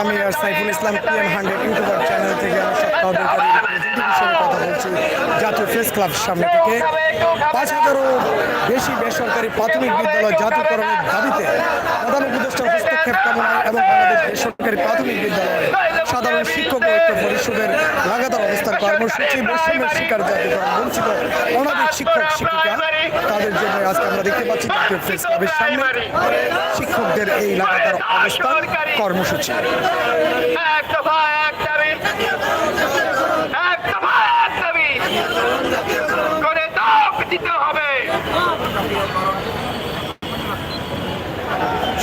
আমি আর Saiful Islam PM hundred YouTuber channel থেকে কথা বলছি জাতীয় প্রেস ক্লাব সামনে থেকে। পাঁচ হাজারও বেশি বেসরকারি প্রাথমিক বিদ্যালয় জাতীয়করণের দাবিতে প্রধান উপদেষ্টার হস্তক্ষেপ কামনা এবং বাংলাদেশ বেসরকারি প্রাথমিক বিদ্যালয় সাধারণ শিক্ষক ঐক্য পরিষদের কর্মসূচি বৈষম্যের শিকার বঞ্চিত শিক্ষক শিক্ষিকা তাদের জন্য আজকে আমরা দেখতে পাচ্ছি জাতীয় প্রেস ক্লাবের সামনে শিক্ষকদের এই লাগাতার অবস্থান কর্মসূচি।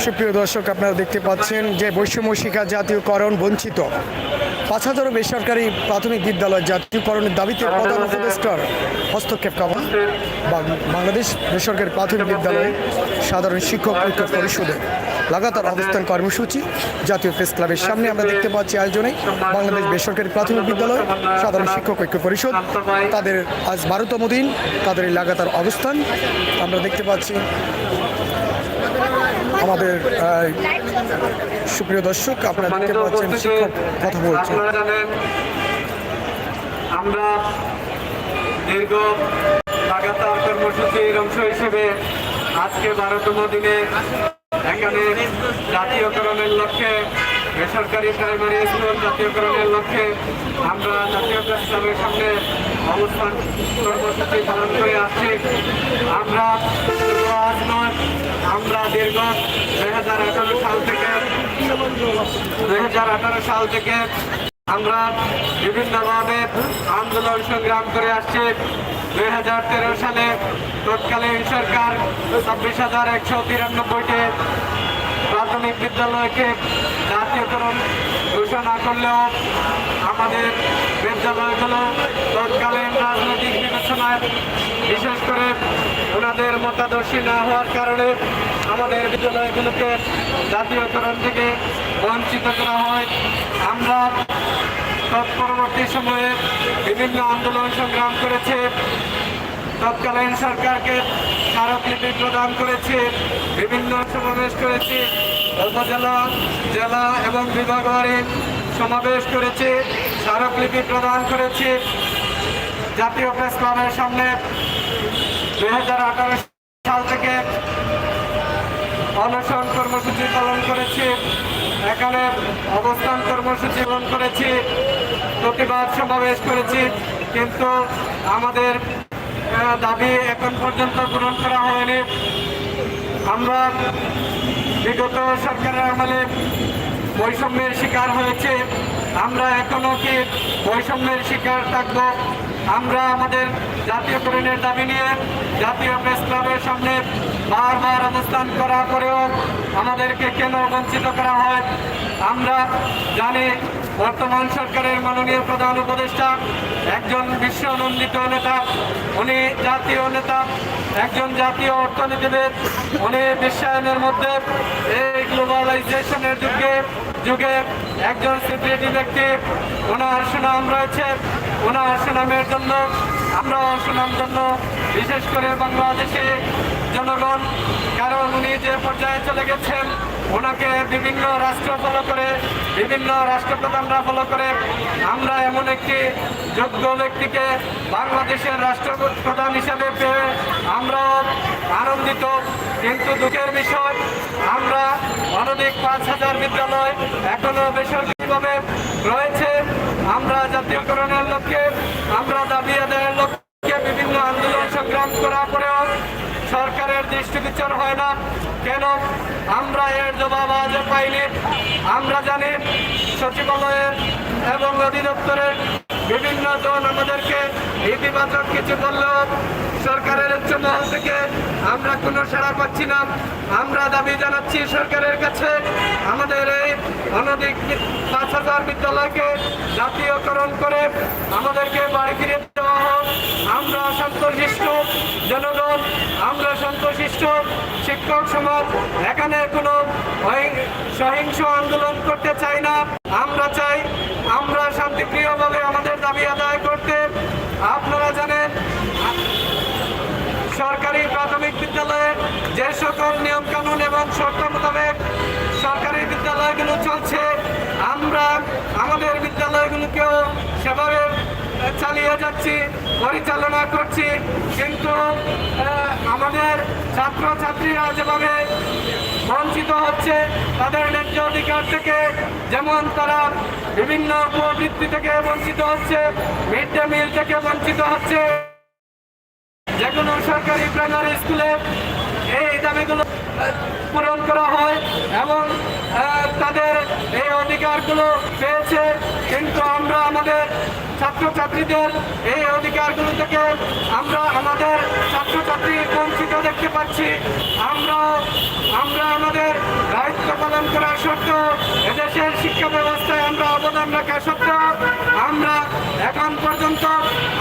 সুপ্রিয় দর্শক আপনারা দেখতে পাচ্ছেন যে বৈষম্য শিক্ষা জাতীয়করণ বঞ্চিত। পাঁচ হাজারও বেসরকারি প্রাথমিক বিদ্যালয় জাতীয়করণের দাবিতে প্রধান উপদেষ্টার হস্তক্ষেপ কামন। বাংলাদেশ বেসরকারি প্রাথমিক বিদ্যালয়ে সাধারণ শিক্ষক ঐক্য পরিষদে লাগাতার অবস্থান কর্মসূচি, জাতীয় প্রেস ক্লাবের সামনে আমরা দেখতে পাচ্ছি আয়োজনে বাংলাদেশ বেসরকারি প্রাথমিক বিদ্যালয়, সাধারণ শিক্ষক ঐক্য পরিষদ, তাদের আজ বারোতম দিন, তাদের লাগাতার অবস্থান। আমরা দেখতে পাচ্ছি আমাদের সুপ্রিয় দর্শক আপনারা দেখতে পাচ্ছেন শিক্ষক কথা বলছেন। আমরা দীর্ঘ লাগাতার কর্মসূচির অংশ হিসেবে আজকে বারোতম দিনে এখানে জাতীয়করণের লক্ষ্যে বেসরকারি প্রাইমারি স্কুল জাতীয়করণের লক্ষ্যে আমরা জাতীয় সামনে অবস্থান কর্মসূচি পালন করে আসছি। আমরা আজ নয়, আমরা দীর্ঘ দুই হাজার আঠারো সাল থেকে, দুই হাজার আঠারো সাল থেকে আমরা বিভিন্নভাবে আন্দোলন সংগ্রাম করে আসছি। দুই হাজার তেরো সালে তৎকালীন সরকার ছাব্বিশ হাজার একশো তিরানব্বইটি প্রাথমিক বিদ্যালয়কে জাতীয়করণ ঘোষণা করলেও আমাদের বিদ্যালয়গুলো তৎকালীন রাজনৈতিক বিবেচনায়, বিশেষ করে ওনাদের মতাদর্শী না হওয়ার কারণে আমাদের বিদ্যালয়গুলোকে জাতীয়করণ থেকে বঞ্চিত করা হয়। আমরা তৎপরবর্তী সময়ে বিভিন্ন আন্দোলন সংগ্রাম করেছে, তৎকালীন সরকারকে স্মারকলিপি প্রদান করেছে, বিভিন্ন সমাবেশ করেছে উপজেলা জেলা এবং বিভাগবারে সমাবেশ করেছে, স্মারকলিপি প্রদান করেছে জাতীয় প্রেস ক্লাবের সামনে। দু হাজার আঠারো সাল থেকে অনশন কর্মসূচি পালন করেছি, এখানে অবস্থান কর্মসূচি পালন করেছি, প্রতিবাদ সমাবেশ করেছি, কিন্তু আমাদের দাবি এখন পর্যন্ত পূরণ করা হয়নি। আমরা বিগত সরকারের আমলে বৈষম্যের শিকার হয়েছে। আমরা এখনও কি বৈষম্যের শিকার থাকব? আমরা আমাদের জাতীয় জাতীয়করণের দাবি নিয়ে জাতীয় প্রেস ক্লাবের সামনে বারবার অবস্থান করা করেও আমাদেরকে কেন বঞ্চিত করা হয়? আমরা জানি বর্তমান সরকারের মাননীয় প্রধান উপদেষ্টা, একজন বিশ্বনন্দিত নেতা, উনি জাতীয় নেতা, একজন জাতীয় অর্থনীতিবিদ, উনি বিশ্বায়নের মধ্যে এই গ্লোবালাইজেশনের যুগে যুগে একজন সিকিউরিটি ব্যক্তি, ওনার সুনাম রয়েছে, ওনার সুনামের জন্য আমরা সুনাম জন্য, বিশেষ করে বাংলাদেশে জনগণ, কারণ উনি যে পর্যায়ে চলে গেছেন ওনাকে বিভিন্ন রাষ্ট্র ফলো করে, বিভিন্ন রাষ্ট্রপ্রধানরা ফলো করে। আমরা এমন একটি যোগ্য ব্যক্তিকে বাংলাদেশের রাষ্ট্রপ্রধান হিসেবে পেয়ে আমরা আনন্দিত। কিন্তু দুঃখের বিষয়, আমরা অনধিক পাঁচ হাজার বিদ্যালয় এখনও বেসরকারিভাবে রয়েছে। আমরা জাতীয়করণের লক্ষ্যে, আমরা দাবি আদায়ের লক্ষ্যে বিভিন্ন আন্দোলন সংগ্রাম করার পরেও সরকারের দৃষ্টিগোচর হয় না। কেন? আমরা এর জবাব আজও পাইনি। আমরা জানি সচিবালয়ের এবং অধিদপ্তরের বিভিন্ন দল আমাদেরকে ইতিবাচক কিছু বললেও সরকারের উচ্চ মহল থেকে আমরা কোনো সাড়া পাচ্ছি না। আমরা দাবি জানাচ্ছি সরকারের কাছে আমাদের এই অনধিক পাঁচ হাজার বিদ্যালয়কে জাতীয়করণ করে আমাদেরকে বাড়ি ফিরে দেওয়া হোক আমরা সন্তোষিষ্ট জনগণ আমরা সন্তোষিষ্ট শিক্ষক সমাজ, এখানে কোনো সহিংস আন্দোলন করতে চাই না। আমরা চাই আমরা শান্তিপ্রিয়ভাবে আমাদের দাবি আদায় করতে। আপনারা জানেন, সরকারি প্রাথমিক বিদ্যালয়ে যে সকল নিয়ম কানুন এবং শর্ত মোতাবেক সরকারি বিদ্যালয়গুলো চলছে, আমরা আমাদের বিদ্যালয়গুলোকেও সেভাবে চালিয়ে যাচ্ছি, পরিচালনা করছি। কিন্তু ছাত্র ছাত্রছাত্রীরা যেভাবে বঞ্চিত হচ্ছে, তাদের ন্যায্য অধিকার থেকে যেমন তারা বিভিন্ন উপবৃত্তি থেকে বঞ্চিত হচ্ছে, মিড ডে মিল থেকে বঞ্চিত হচ্ছে যে কোনো সরকারি প্রাইমারি স্কুলে এই দাবিগুলো পূরণ করা হয় এবং তাদের এই অধিকারগুলো পেয়েছে। কিন্তু আমরা আমাদের ছাত্রছাত্রীদের এই অধিকারগুলো থেকে আমরা আমাদের ছাত্রছাত্রী বঞ্চিত দেখতে পাচ্ছি। আমরা আমরা আমাদের দায়িত্ব পালন করা সত্ত্বেও এদেশের শিক্ষা ব্যবস্থায় আমরা অবদান রাখা সত্ত্বেও আমরা এখন পর্যন্ত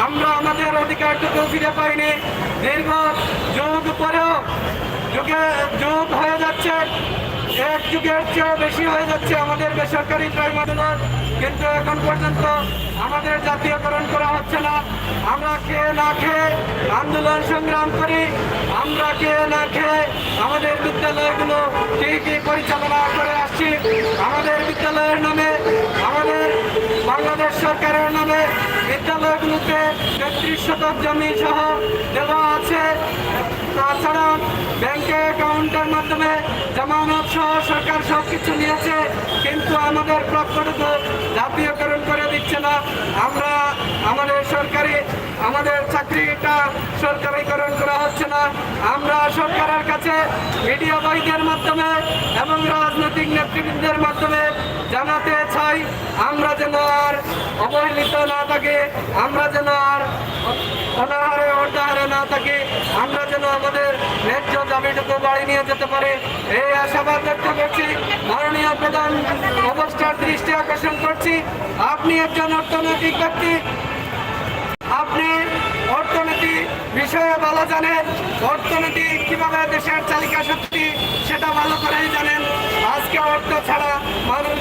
আমরা আমাদের অধিকারটুকু ফিরে পাইনি। দীর্ঘ যুগ পরেও যুগে, যুগ হয়ে যাচ্ছে, এক যুগের চেয়েও বেশি হয়ে যাচ্ছে আমাদের বেসরকারি প্রাইমারিগুলোর কিন্তু এখন পর্যন্ত আমাদের জাতীয়করণ করা হচ্ছে না। আমরা খেয়ে না খেয়ে আন্দোলন সংগ্রাম করি। আমরা খেয়ে না খেয়ে আমাদের বিদ্যালয়গুলো ঠিকই পরিচালনা করে আসছি। আমাদের বিদ্যালয়ের নামে বাংলাদেশ সরকারের নামে বিদ্যালয়গুলোতে তেত্রিশ শতক জমি সহ দেওয়া আছে। তাছাড়া ব্যাংকে অ্যাকাউন্টের মাধ্যমে জামানত সহ সরকার সব কিছু নিয়েছে, কিন্তু আমাদের প্রাপ্যটুকু জাতীয়করণ করে দিচ্ছে না। আমরা আমাদের সরকারি আমাদের চাকরিটা সরকারিকরণ করা হচ্ছে না। আমরা সরকারের কাছে মিডিয়া ভাইদের মাধ্যমে এবং রাজনৈতিক নেতৃবৃন্দের মাধ্যমে জানাতে চাই, আমরা যেন আর অবহেলিত না থাকি, আমরা যেন আর অনাহারে অর্ধাহারে না থাকি, আমরা যেন আমাদের ন্যায্য দাবিটুকু বাড়ি নিয়ে যেতে পারি। এই আশাবাদ ব্যক্ত করছি, মাননীয় প্রধান অবস্থার দৃষ্টি আকর্ষণ করছি। আপনি একজন অর্থনৈতিক ব্যক্তি ভালো জানেন, অর্থনীতি কীভাবে দেশের চালিকা শক্তি, সেটা ভালো করেই জানেন। আজকে অর্থ ছাড়া মানুষ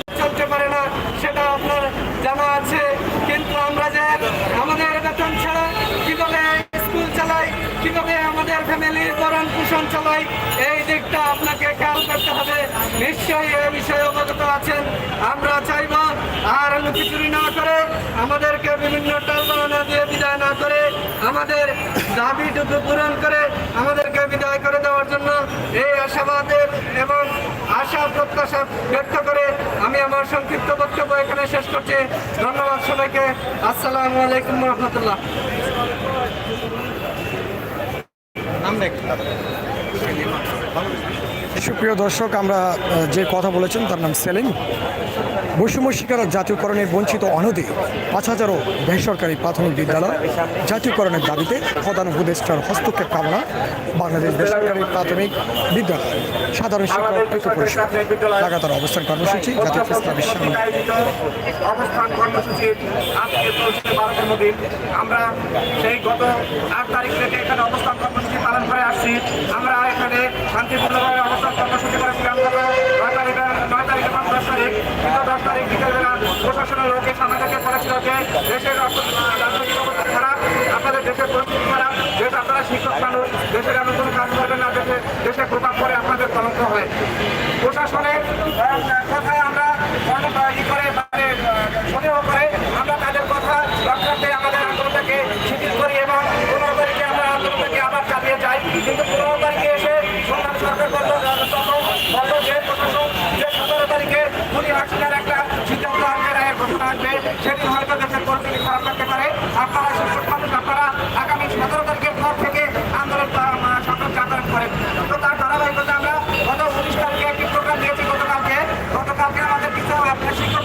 ফ্যামিলির ভরণ পোষণ চালাই এই দিকটা আপনাকে খেয়াল করতে হবে। নিশ্চয়ই এই বিষয়ে অবগত আছেন। আমরা চাইব আর লুকিচুরি না করে আমাদেরকে বিভিন্ন টালবানা দিয়ে বিদায় না করে আমাদের দাবিটুকু পূরণ করে আমাদেরকে বিদায় করে দেওয়ার জন্য এই আশাবাদের এবং আশা প্রত্যাশা ব্যক্ত করে আমি আমার সংক্ষিপ্ত বক্তব্য এখানে শেষ করছি। ধন্যবাদ সবাইকে। আসসালামু আলাইকুম রহমতুল্লাহ। 何年か。かった সুপ্রিয় দর্শক আমরা যে কথা বলেছেন তার নাম সেলিম। বৈষম্য শিকার জাতীয়করণের বঞ্চিত অনদে পাঁচ হাজারও বেসরকারি প্রাথমিক বিদ্যালয় জাতীয়করণের দাবিতে প্রধান উপদেষ্টার হস্তক্ষেপ কামনা বাংলাদেশ বেসরকারি প্রাথমিক বিদ্যালয়। সাধারণ শিক্ষক ঐক্য পরিষদ। লাগাতার অবস্থান কর্মসূচি জাতীয় ইসলাম বিশ্ববিদ্যালয় অবস্থান কর্মসূচির আজকে চলছে বারোতম দিন। আমরা সেই গত আট তারিখ থেকে এখানে অবস্থান কর্মসূচি পালন করে আসছি। আমরা এখানে শান্তিপূর্ণভাবে অবস্থান কর্মসূচি করেছিলাম। নয় তারিখ নয় তারিখ এবং দশ তারিখ, কিন্তু দশ তারিখ বিকেলবেলা প্রশাসনের সামনে থেকে করেছিল যে দেশের রাজনৈতিক অবস্থা খারাপ আপনাদের দেশের পরিস্থিতি খারাপ যেহেতু আপনারা শিক্ষক মানুষ, দেশের এমন কোনো কাজ করবেন না, দেশে দেশে প্রভাব পড়ে আপনাদের কলঙ্ক হয়। প্রশাসনের কথায় আমরা করে মানে সন্দেহ করে আমরা তাদের কথা রক্ষার্থে আমাদের আন্দোলনটাকে শিথিল করি এবং পনেরো তারিখে আমরা আন্দোলনটাকে আবার চালিয়ে যাই কিন্তু পনেরো তারিখে এসে সরকার সরকার বলল যে প্রশাসন যে সতেরো তারিখে উনি হাসিনার একটা সিদ্ধান্ত আনবে রায়ের ঘোষণা আসবে সেদিন হয়তো দেশের পরিস্থিতি খারাপ থাকতে পারে আপনারা শিক্ষক মানুষ আপনারা আগামী সতেরো তারিখের পর থেকে আন্দোলন সরকার যাতায়াত করেন তো তার ধারাবাহিকতা আমরা গত উনিশ তারিখে একটি প্রোগ্রাম দিয়েছি গতকালকে গতকালকে আমাদের কিছু আপনার শিক্ষক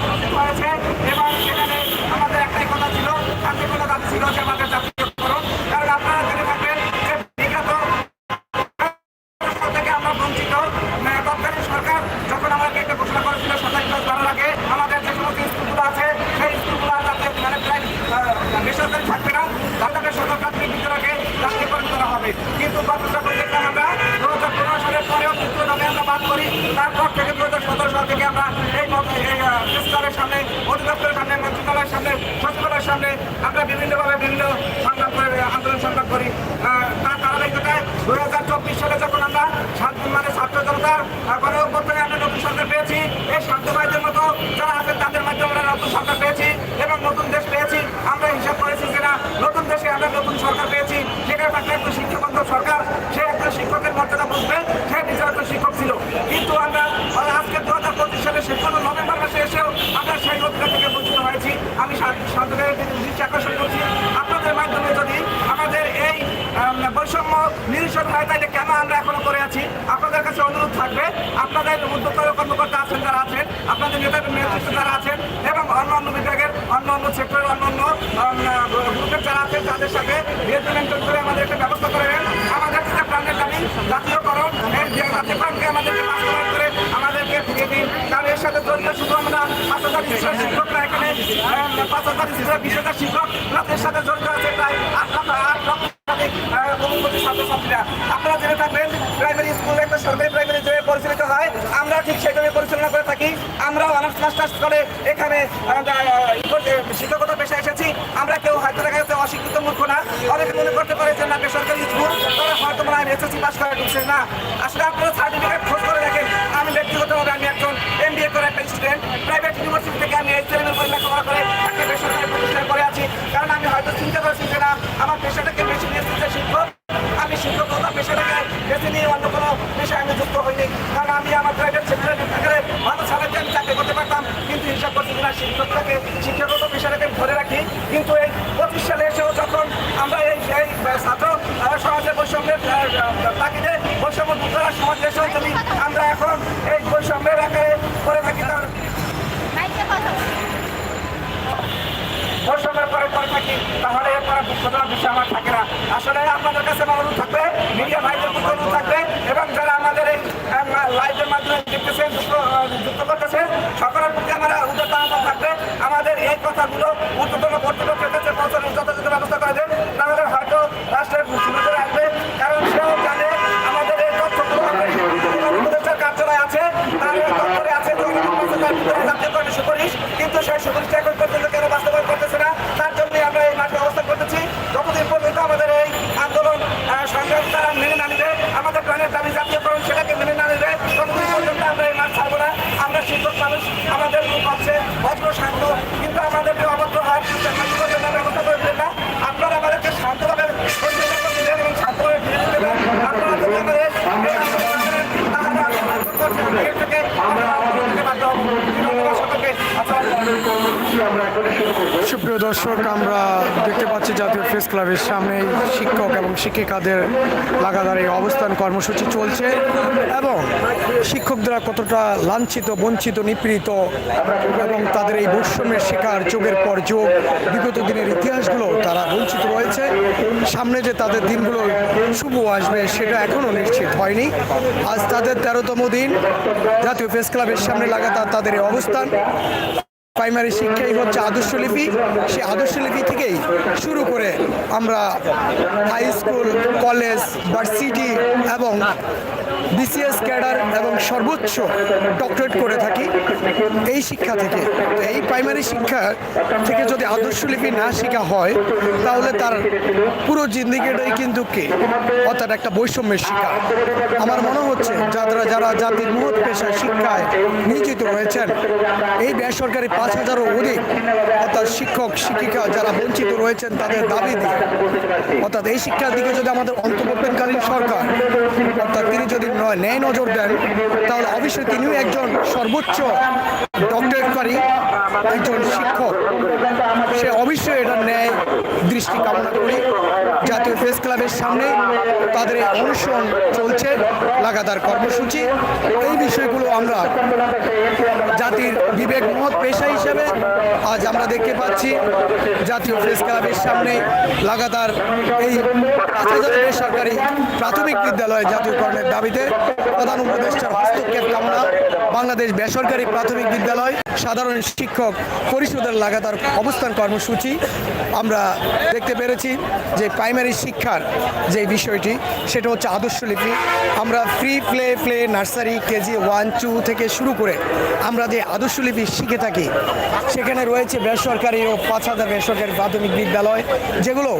ছিল যে আমাদের জাতীয়করণ কারণ আপনারা জেনে থাকবেন যে বিগত থেকে আমরা বঞ্চিত আহ, তৎকালীন সরকার যখন আমাদেরকে একটা ঘোষণা করেছিল সাতাশ ক্লাস বাড়ার আগে আমাদের যে সমস্ত স্কুলগুলো আছে সেই স্কুলগুলো আর যাতে মানে প্রায় আহ, বেসরকারি থাকবে না তাদেরকে সরকার প্রাথমিক বিদ্যালয়কে জাতীয়করণ করা হবে কিন্তু গত যখন দেখলাম আমরা দু হাজার পনেরো সালের পরেও কিন্তু নামে আমরা বাদ করি তারপর থেকে দু হাজার সতেরো সাল থেকে আমরা এই প্রেসক্লাবের সামনে, অধিদপ্তরের সামনে, মন্ত্রণালয়ের সামনে সচিবালয়ের সামনে আমরা বিভিন্নভাবে বিভিন্ন সংগ্রাম করে, আন্দোলন সংগ্রাম করি। তার ধারাবাহিকতায় দু হাজার চব্বিশ সালে যখন আমরা ছাত্র মানে ছাত্র জনতার গণ অভ্যর্থনে আমরা নতুন সরকার পেয়েছি। এই শান্ত ভাইদের মতো যারা আছেন তাদের মাধ্যমে আমরা নতুন সরকার পেয়েছি এবং নতুন দেশ পেয়েছি। আমরা হিসাব করেছি যে না, নতুন দেশে আমরা নতুন সরকার পেয়েছি। সেখানে থাকলে একজন শিক্ষকবন্ধ সরকার, সে একজন শিক্ষকের মর্যাদা বুঝবে, সে নিজে একজন শিক্ষক ছিল। কিন্তু আমরা আহ, আজকে দু হাজার পঁচিশ সালে শেষ পর্যন্ত নভেম্বর মাসে এসেও আমরা সেই অধিকার থেকে বঞ্চিত হয়েছি আমি শান্তদের দৃষ্টি আকর্ষণ করছি আপনাদের মাধ্যমে যদি আমাদের এই আম, বৈষম্য নিরসন হয় তাহলে কেন আমরা এখনও করে আছি? আপনাদের কাছে অনুরোধ থাকবে, আপনাদের উদ্যোক্তা কর্মকর্তা আছেন, যারা আছেন, আপনাদের নেতাদের নেতৃত্ব যারা আছেন, এবং অন্য বিভাগের অন্য অন্য সেক্টরের অন্য গ্রুপের যারা আছেন, তাদের সাথে মেনটেন করে আমাদের একটা ব্যবস্থা করে দেন। আমাদের যে প্রাণের দাবি, জাতীয়করণ জাতীয়করণকে আমাদেরকে বাস্তবায়ন করে আমাদেরকে ফিরিয়ে দিন। কারণ এর সাথে জড়িত শুধু আমরা পাঁচ হাজার শিক্ষকরা এখানে পাঁচ হাজার বিশ হাজার শিক্ষক তাদের সাথে জড়িত আছে প্রায় আট লক্ষ আট লক্ষ শতাধিক, আহ, বহুমুখী ছাত্রছাত্রীরা আপনারা জেনে থাকবেন প্রাইমারি স্কুল একটা সরকারি প্রাইমারি যেভাবে পরিচালিত হয় আমরা ঠিক সেভাবে পরিচালনা করে থাকি আমরাও মাস্টার্স করে এখানে আহ, শিক্ষকতা পেশা এসেছি। আমরা কেউ হয়তো দেখা যাচ্ছে অশিক্ষিত মূর্খ না। অনেকে মনে করতে পারে যে না বেসরকারি স্কুল তারা হয়তো মনে হয় এসএসসি পাস করে ঢুকছে না। আসলে আপনারা সার্টিফিকেট খোঁজ করে দেখেন। আমি ব্যক্তিগতভাবে আমি একজন এমবিএ করে একটা স্টুডেন্ট প্রাইভেট ইউনিভার্সিটি থেকে আমি এই চ্যানেলের উপর লেখাপড়া করে একটা বেসরকারি প্রতিষ্ঠানে করে আছি। কারণ আমি হয়তো চিন্তা করেছি যে না আমার পেশাটাকে বেশি নিয়ে শিক্ষক। আমি শিক্ষকতা পেশাটাকে বেছে নিয়ে অন্য কোনো পেশায় আমি যুক্ত হইনি। কারণ আমি আমার প্রাইভেট সেক্টরে থাকলে ভালো সালাতে আমি চাকরি করতে পারতাম কিন্তু করছি যে শিক্ষাগত পেশাটাকে ধরে রাখি। কিন্তু এই পঁচিশ সালে এসেও যখন আমরা এই এই ছাত্র সমাজের বৈষম্যের আহ, বৈষম্য সমাজ এসেও যদি আমরা এখন এই বৈষম্যের আকারে করে থাকি তাহলে বৈষম্যের পরে করে থাকি তাহলে এরপরে দুঃখজনক বিষয় আমার থাকে না। আসলে আপনাদের কাছে আমার অনুরোধ থাকবে মিডিয়া ভাইদের অনুরোধ থাকবে এবং যারা মাধ্যমে যুক্ত করতেছেন। সকলের প্রতি আমরা উদ্যোগ থাকবে। আমাদের এই কথাগুলো ঊর্ধ্বতন কর্তৃপক্ষের কাছে পৌঁছানোর যথাযথ ব্যবস্থা করে দেন তাহলে হয়তো রাষ্ট্রের সুযোগে আসবে কারণ সেও জানে আমাদের এই তথ্যগুলো উপদেষ্টার কার্যালয় আছে তার এই দপ্তরে আছে যে জাতীয়করণের সুপারিশ কিন্তু সেই সুপারিশটা এখন পর্যন্ত কেন বাস্তবায়ন করতেছে না তার জন্যই আমরা এই মাঠে অবস্থান করতেছি যতদিন পর্যন্ত আমাদের এই আন্দোলন আহ, সংগ্রাম তারা মেনে না নিবে আমাদের প্রাণের দাবি জাতীয়করণ সেটাকে মেনে না নিবে ততদিন পর্যন্ত আমরা এই মাঠ ছাড়বো না আমরা শিক্ষক মানুষ আমাদের রূপ আছে ভদ্র শান্ত কিন্তু আমাদেরকে অভদ্র হয় শান্তির জন্য ব্যবস্থা করে দিলেন না আপনারা আমাদেরকে শান্তভাবে পরিচালনা করে দিলেন এবং শান্তভাবে ফিরে দিতে দেবেন আপনারা যদি আমাদের এই আন্দোলন করেন, তাহলে আমরা আন্দোলন করছি, এর থেকে আমরা আন্দোলন থেকে বাধ্য হব। ধন্যবাদ সকলকে। আসসালামু আলাইকুম। সুপ্রিয় দর্শক, আমরা দেখতে পাচ্ছি জাতীয় প্রেস ক্লাবের সামনে শিক্ষক এবং শিক্ষিকাদের লাগাতার এই অবস্থান কর্মসূচি চলছে এবং শিক্ষকরা কতটা লাঞ্ছিত, বঞ্চিত, নিপীড়িত এবং তাদের এই বৈষম্যের শিকার যোগের পর যোগ, বিগত দিনের ইতিহাসগুলো তারা বঞ্চিত রয়েছে। সামনে যে তাদের দিনগুলো শুভ আসবে সেটা এখনও নিশ্চিত হয়নি। আজ তাদের তেরোতম দিন। জাতীয় প্রেস ক্লাবের সামনে লাগাতার তাদের এই অবস্থান। প্রাইমারি শিক্ষাই হচ্ছে আদর্শলিপি সেই আদর্শলিপি থেকেই শুরু করে আমরা হাই স্কুল কলেজ ভার্সিটি এবং বিসিএস ক্যাডার এবং সর্বোচ্চ ডক্টরেট করে থাকি এই শিক্ষা থেকে। এই প্রাইমারি শিক্ষা থেকে যদি আদর্শলিপি না শেখা হয়, তাহলে তার পুরো জিন্দিগিটাই কিন্তু কে? অর্থাৎ একটা বৈষম্যের শিক্ষা আমার মনে হচ্ছে যারা যারা জাতির মহৎ পেশায় শিক্ষায় নিয়োজিত রয়েছেন, এই বেসরকারি পাঁচ হাজারও অধিক অর্থাৎ শিক্ষক, শিক্ষিকা যারা বঞ্চিত রয়েছেন, তাদের দাবি দিয়ে। অর্থাৎ এই শিক্ষার দিকে যদি আমাদের অন্তর্বর্তীকালীন সরকার, অর্থাৎ তিনি যদি ন্যায় নজর দেন। তাহলে অবশ্যই তিনিও একজন সর্বোচ্চ ডক্টরেটকারী একজন শিক্ষক। সে অবশ্যই এটা ন্যায় দৃষ্টি কামনা করি। জাতীয় প্রেস ক্লাবের সামনে তাদের অনুষ্ঠান চলছে, লাগাতার কর্মসূচি। এই বিষয়গুলো আমরা বিবেক মহৎ পেশা হিসেবে আজ আমরা দেখতে পাচ্ছি জাতীয় প্রেস ক্লাবের সামনে লাগাতার এই বেসরকারি প্রাথমিক বিদ্যালয়ে জাতীয়করণের দাবিতে প্রধান উপদেষ্টার হস্তক্ষেপ কামনা বাংলাদেশ বেসরকারি প্রাথমিক বিদ্যালয় সাধারণ শিক্ষক পরিষদের লাগাতার অবস্থান কর্মসূচি। আমরা দেখতে পেরেছি যে প্রাইমারি শিক্ষার যে বিষয়টি, সেটা হচ্ছে আদর্শলিপি আমরা free play play nursery KG one two থেকে শুরু করে আমরা যে আদর্শলিপি শিখে থাকি, সেখানে রয়েছে বেসরকারি ও পাঁচ হাজার বেসরকারি প্রাথমিক বিদ্যালয়, যেগুলো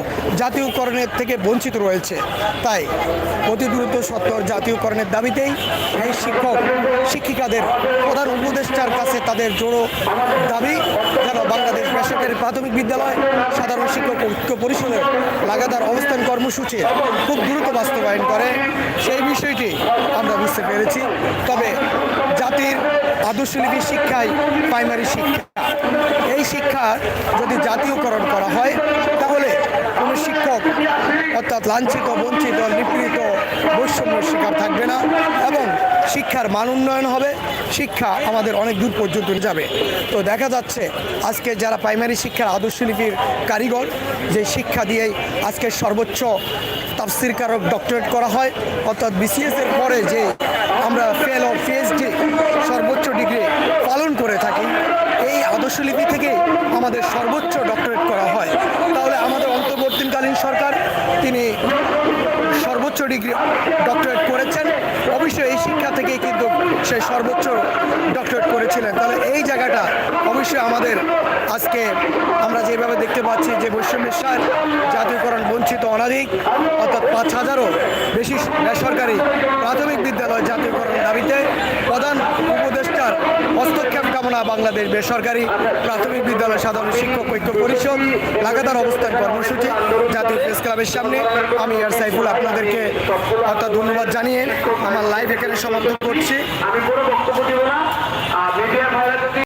জাতীয়করণের থেকে বঞ্চিত রয়েছে। তাই অতি দ্রুত সত্তর জাতীয়করণের দাবিতেই এই শিক্ষক, শিক্ষিকাদের প্রধান উপদেষ্টার কাছে তাদের জোড়ো দাবি, যেন বাংলাদেশ বেসরকারি প্রাথমিক বিদ্যালয় সাধারণ শিক্ষক ঐক্য পরিষদের লাগাতার অবস্থান কর্মসূচি খুব দ্রুত বাস্তবায়ন করে। সেই বিষয়টি আমরা বুঝতে পেরেছি। তবে জাতির আদর্শলিপি শিক্ষায় প্রাইমারি শিক্ষা। এই শিক্ষা যদি জাতীয়করণ করা হয় শিক্ষক, অর্থাৎ লাঞ্ছিত, বঞ্চিত, নিপীড়িত, বৈষম্যের শিকার থাকবে না এবং শিক্ষার মান উন্নয়ন হবে, শিক্ষা আমাদের অনেক দূর পর্যন্ত যাবে। তো দেখা যাচ্ছে আজকে যারা প্রাইমারি শিক্ষার আদর্শলিপির কারিগর, যে শিক্ষা দিয়েই আজকে সর্বোচ্চ তাফসির কারক ডক্টরেট করা হয়, অর্থাৎ বিসিএস এর পরে যে আমরা ফেল ও পিএইচডি সর্বোচ্চ ডিগ্রি পালন করে থাকি, এই আদর্শলিপি থেকে আমাদের সর্বোচ্চ ডক্টরেট করা হয়। সরকার, তিনি সর্বোচ্চ ডিগ্রি ডক্টরেট করেছেন। অবশ্যই এই শিক্ষা থেকেই কিন্তু সে সর্বোচ্চ ডক্টরেট করেছিলেন। তাহলে এই জায়গাটা অবশ্যই আমাদের আজকে আমরা যেভাবে দেখতে পাচ্ছি যে বৈষম্যের সার, জাতীয়করণ বঞ্চিত অনাধিক, অর্থাৎ পাঁচ হাজারও বেশি বেসরকারি প্রাথমিক বিদ্যালয় জাতীয়করণ দাবিতে প্রধান উপদেষ্টার হস্তক্ষেপ কামনা বাংলাদেশ বেসরকারি প্রাথমিক বিদ্যালয় সাধারণ শিক্ষক ঐক্য পরিষদ, লাগাতার অবস্থান কর্মসূচি, জাতীয় প্রেস ক্লাবের সামনে। আমি আর সাইফুল আপনাদেরকে অর্থাৎ ধন্যবাদ জানিয়ে আমার লাইভ এখানে সমাপ্ত করছি।